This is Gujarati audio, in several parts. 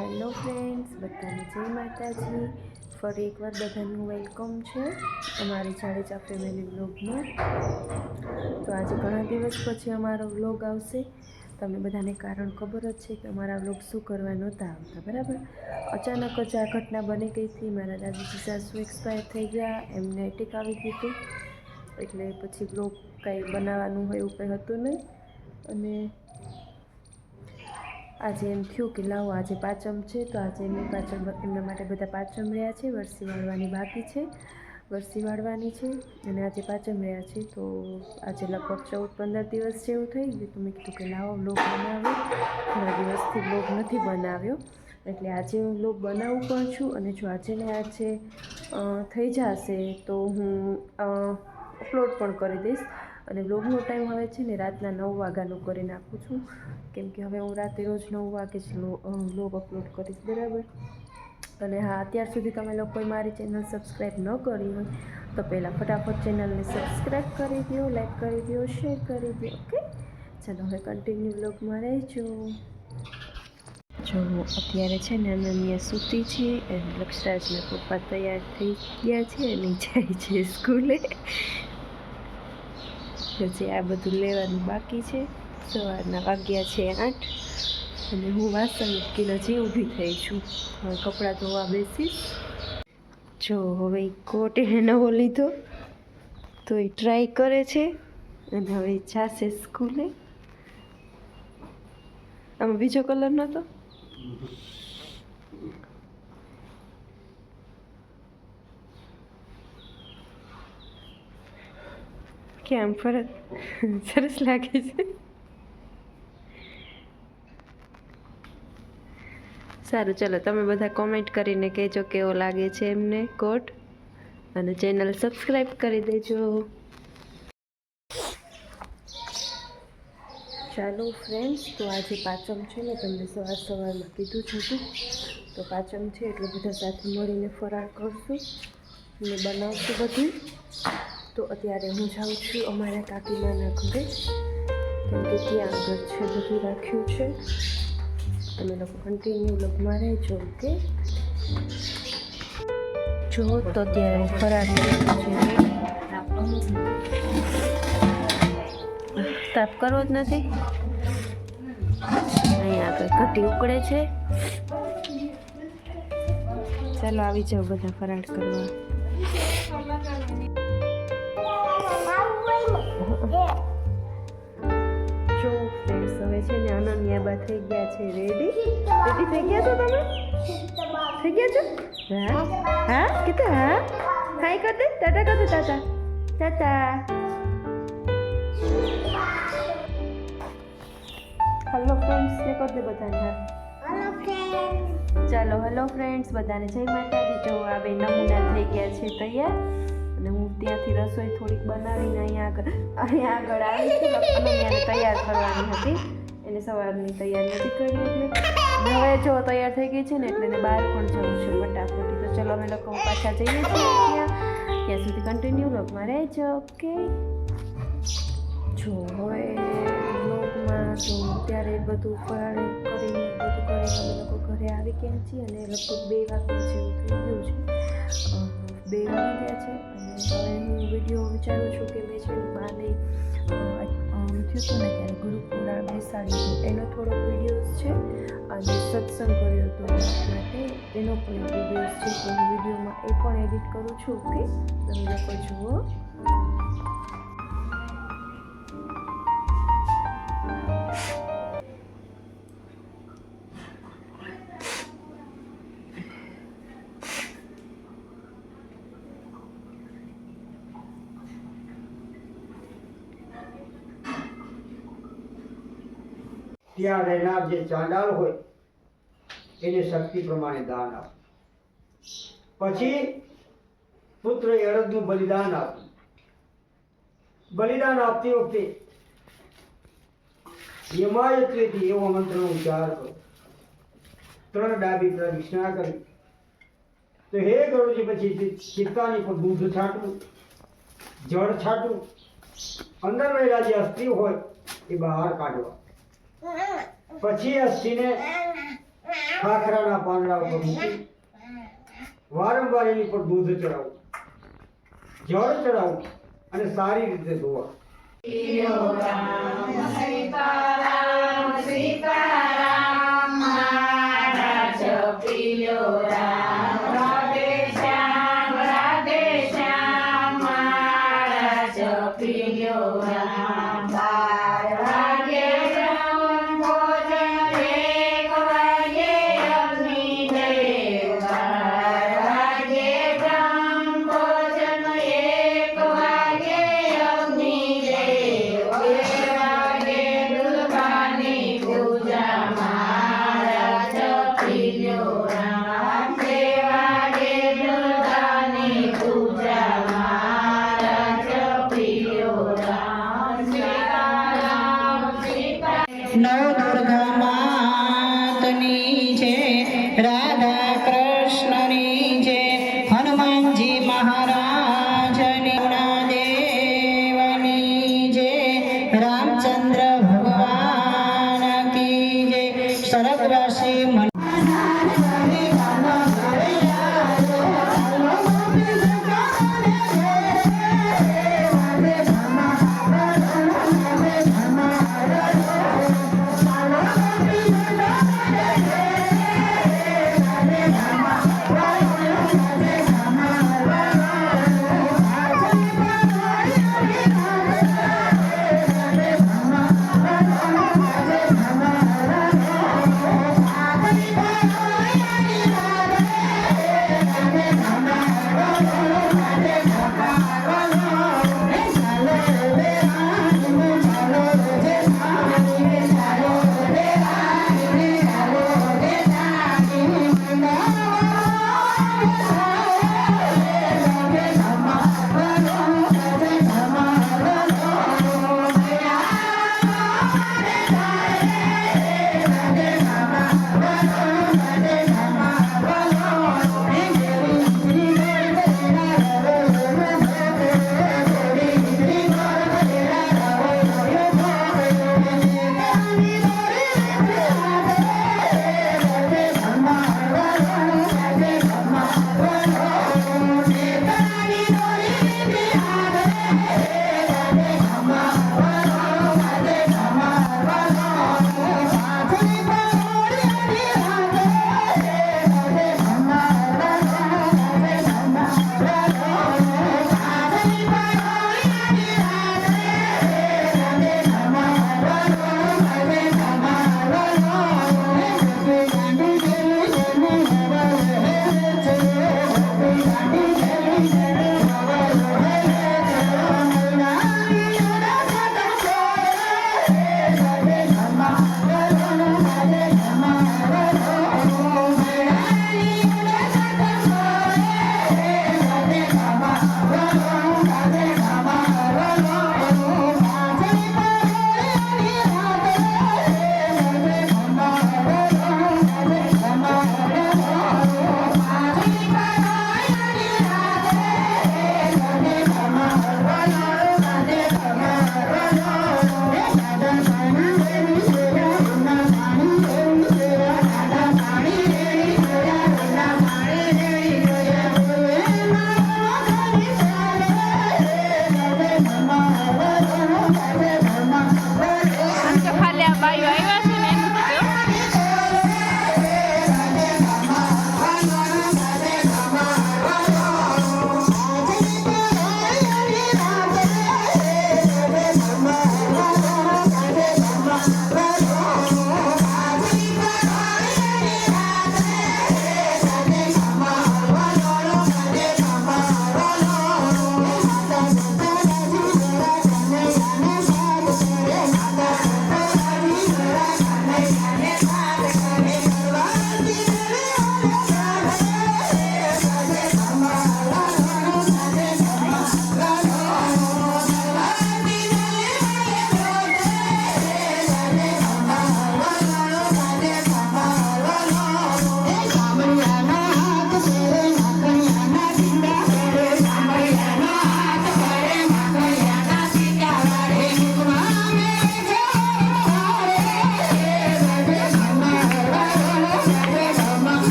હેલો ફ્રેન્ડ્સ, બધાને જય માતાજી. ફરી એકવાર બધાનું વેલકમ છે અમારી જાડેજા ફેમિલી વ્લોગમાં તો આજે ઘણા દિવસ પછી અમારો વ્લોગ આવશે. તમને બધાને કારણ ખબર જ છે કે અમારા વ્લોગ શું કરવા નહોતા આવતા, બરાબર? અચાનક જ આ ઘટના બની ગઈ હતી. મારા દાદીજી સાસુ એક્સપાયર થઈ ગયા, એમને એટેક આવી હતું. એટલે પછી વ્લોગ કાંઈ બનાવવાનું હોય એવું કંઈ હતું નહીં. અને આજે એમ થયું કે લાવો, આજે પાંચમ છે, તો આજે એમની પાછળ એમના માટે બધા પાંચમ રહ્યા છે, વરસી વાળવાની બાકી છે, વરસી વાળવાની છે અને આજે પાંચમ રહ્યા છે. તો આજે લગભગ ચૌદ, પંદર દિવસ જેવું થઈ ગયું. તો મેં કીધું કે લાવો, લોક બનાવ્યો ઘણા દિવસથી લોગ નથી બનાવ્યો. એટલે આજે હું લોગ બનાવું પણ છું અને જો આજે ને આજે થઈ જશે તો હું અપલોડ પણ કરી દઈશ. અને બ્લોગનો ટાઈમ હવે છે ને રાતના નવ વાગ્યાનો કરી નાખું છું. કેમ કે હવે હું રાતે રોજ નવ વાગે જ બ્લોગ અપલોડ કરીશ, બરાબર? અને હા, અત્યાર સુધી તમે લોકોએ મારી ચેનલ સબસ્ક્રાઈબ ન કરી હોય, તો પહેલાં ફટાફટ ચેનલને સબસ્ક્રાઈબ કરી દો લાઈક કરી દો શેર કરી દો ઓકે ચાલો, હવે કન્ટિન્યુ બ્લોગમાં રહેજો. જો, અત્યારે છે ને અનન્યા સૂતી છે અને લક્ષરાજના પપ્પા તૈયાર થઈ ગયા છે અને જાય છે સ્કૂલે. પછી આ બધું લેવાનું બાકી છે. સવારના વાગ્યા છે આઠ અને હું વાસણ મૂકીને જે ઊભી થઈ છું. હવે કપડાં ધોવા બેસીશ. જો હવે કોટ એને નવો લીધો. તો એ ટ્રાય કરે છે અને હવે જાશે સ્કૂલે. આમાં બીજો કલર નહોતો કેમ ફરક સરસ લાગે છે. સારું, ચલો, તમે બધા કોમેન્ટ કરીને કહેજો કેવો લાગે છે એમને કોટ અને ચેનલ સબસ્ક્રાઈબ કરી દેજો. ચાલો ફ્રેન્ડ્સ તો આજે પાંચમ છે ને, તમને સવાર સવારમાં કીધું જ હતું. તો પાંચમ છે એટલે બધા સાથે મળીને ફરાળ કરશું. ને બનાવશું બધું. તો અત્યારે હું જાઉં છું અમારા કાકીમાના ઘરે. કેમ કે ત્યાં આગળ છે બધું રાખ્યું છે. તમે લોકો કન્ટિન્યુ લગમાં રહેજો, ઓકે? જો, તો અત્યારે કર્યું છે. તાપ કરવો જ નથી. અહીંયા આગળ ઘટી ઉકળે છે. ચાલો, આવી જાઓ બધા ફરાળ કરવા. જો ફ્રેન્ડ્સ હવે છે ને અનન્યા બા થઈ ગયા છે. રેડી રેડી થઈ ગયા છો તમે? થઈ ગયા છો? હા? હા? કીધું હા? હાય કર દે ટાટા કર દે ટાટા ટાટા હલો ફ્રેન્ડ્સ ને કર દે બધાને હા ચાલો હેલો ફ્રેન્ડ્સ બધાને જય માતાજી. જો આ બે નમૂના થઈ ગયા છે તૈયાર. અને હું ત્યાંથી રસોઈ થોડીક બનાવીને અહીંયા આગળ અહીંયા આગળ આવી અનન્યાને તૈયાર કરવાની હતી. એને સવારની તૈયારી નથી કરી એટલે હવે જો તૈયાર થઈ ગઈ છે ને એટલે એને બહાર પણ જવું છે ફટાફટી. તો ચલો અમે લોકો પાછા જઈએ છીએ ત્યાં ત્યાં સુધી કન્ટિન્યુ બ્લોગમાં રહેજો ઓકે જો હવે બ્લોગમાં તો ત્યારે બધું ફરાળી કરીને બધું કરીને અમે લોકો ઘરે આવી ગયા છીએ અને લગભગ બે વાગ્યા જેવું થઈ ગયું છે. બે વાગી ગયા છે. અને હવે હું વીડિયો વિચારું છું કે મેં છે બાને થયું હતું ને ત્યારે ગુરુપુરા બેસાડી હતું એનો થોડોક વિડીયોઝ છે અને સત્સંગ કર્યો હતો માટે. એનો પણ વિડીયોઝ છે, તો હું વિડીયોમાં એ પણ એડિટ કરું છું કે તમે લોકો જુઓ. ત્યાં રહેનાર જે ચાંડાળ હોય, એને શક્તિ પ્રમાણે દાન આપવું પછી પુત્ર અરદનું બલિદાન આપવું બલિદાન આપતી વખતે યમાયત્રીથી એવો મંત્રનો ઉચ્ચાર કરો ત્રણ ડાબી પ્રદક્ષિણા કરી. તો હે ગરુજી પછી ચિત્તાની પર દૂધ છાંટવું, જળ છાંટવું. અંદર રહેલા જે અસ્થિ હોય, એ બહાર કાઢવા. પછી અસ્થિને ખાખરાના પાંદડા ઉપર મૂકી. વારંવાર એની પર દૂધ ચડાવવું જળ ચડાવવું અને સારી રીતે ધોવા. નવદુર્ગા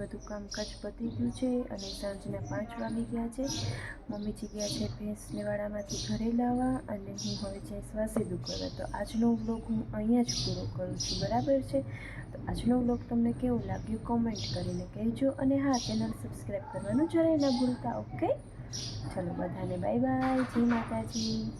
બધું કામકાજ પતી ગયું છે અને સાંજના પાંચ વાગી ગયા છે. મમ્મીજી ગયા છે ભેંસ નિવાડામાંથી ઘરે લાવવા અને હું હવે જઈશ વાસીદું કરવા. તો આજનો વ્લોગ હું અહીંયા જ પૂરો કરું છું. બરાબર છે? તો આજનો વ્લોગ તમને કેવું લાગ્યું કોમેન્ટ કરીને કહેજો અને હા, ચેનલ સબસ્ક્રાઈબ કરવાનું જરાય ના ભૂલતા ઓકે ચલો બધાને બાય બાય જય માતાજી.